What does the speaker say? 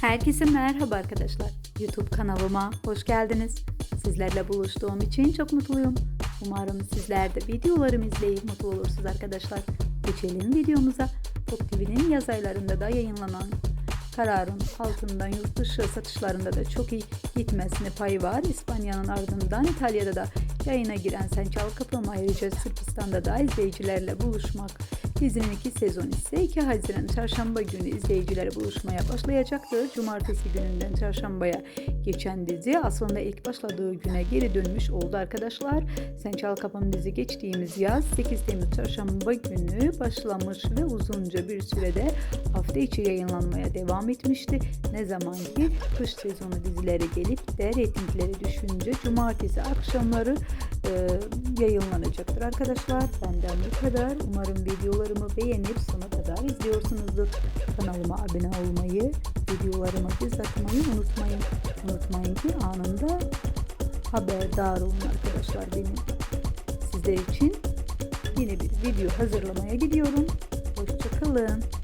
Herkese merhaba arkadaşlar. YouTube kanalıma hoş geldiniz. Sizlerle buluştuğum için çok mutluyum. Umarım sizler de videolarımı izleyip mutlu olursunuz arkadaşlar. Geçelim videomuza. Tok TV'nin yaz aylarında da yayınlanan kararın altından yurt dışı satışlarında da çok iyi gitmesine payı var. İspanya'nın ardından İtalya'da da yayına giren Sen Çal Kapım ayrıca Sırbistan'da da izleyicilerle buluşmak Dizinin iki sezon ise 2 Haziran Çarşamba günü izleyicilere buluşmaya başlayacaktır. Cumartesi gününden çarşambaya geçen dizi aslında ilk başladığı güne geri dönmüş oldu arkadaşlar. Sen Çal Kapım dizi geçtiğimiz yaz 8 Temmuz çarşamba günü başlamış ve uzunca bir sürede hafta içi yayınlanmaya devam etmişti. Ne zaman ki kış sezonu dizileri gelip de reytingleri düşünce cumartesi akşamları yayınlanacaktır arkadaşlar. Benden bu kadar. Umarım videolarımı beğenip sona kadar izliyorsunuzdur. Kanalıma abone olmayı, videolarıma göz unutmayın. Unutmayın ki anında haberdar olun arkadaşlar benim. Sizler için yeni bir video hazırlamaya gidiyorum. Hoşçakalın.